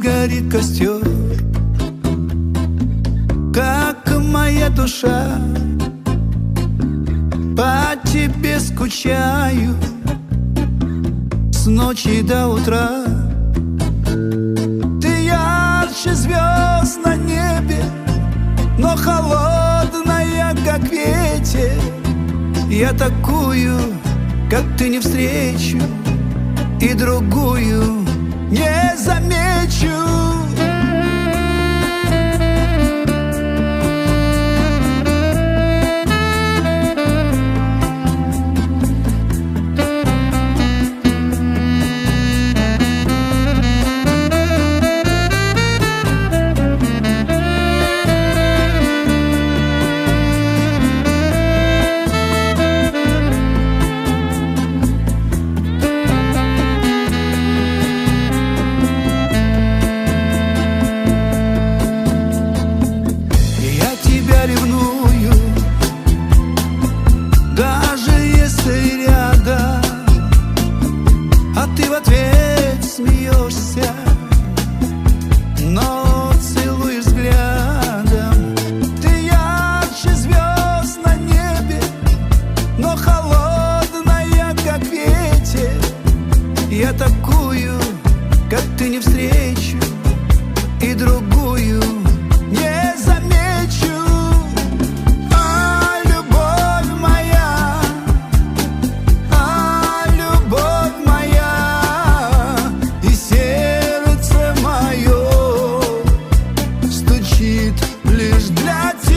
горит костер Как моя душа По тебе скучаю. С ночи до утра Ты ярче звезд на небе Но холодная, как ветер. Я такую, как ты не встречу И другую не замечу ответ смеешься Но целуешь взглядом. Ты ярче звезд на небе Но холодная, как ветер. Я такую, как ты не встречу И другую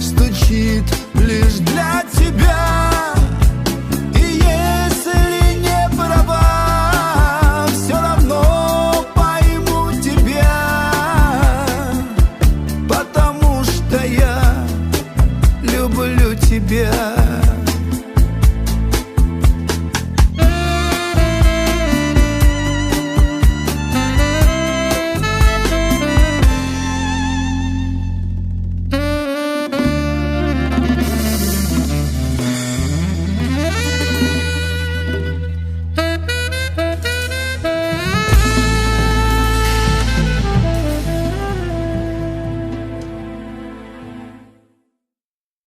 стучит лишь для тебя.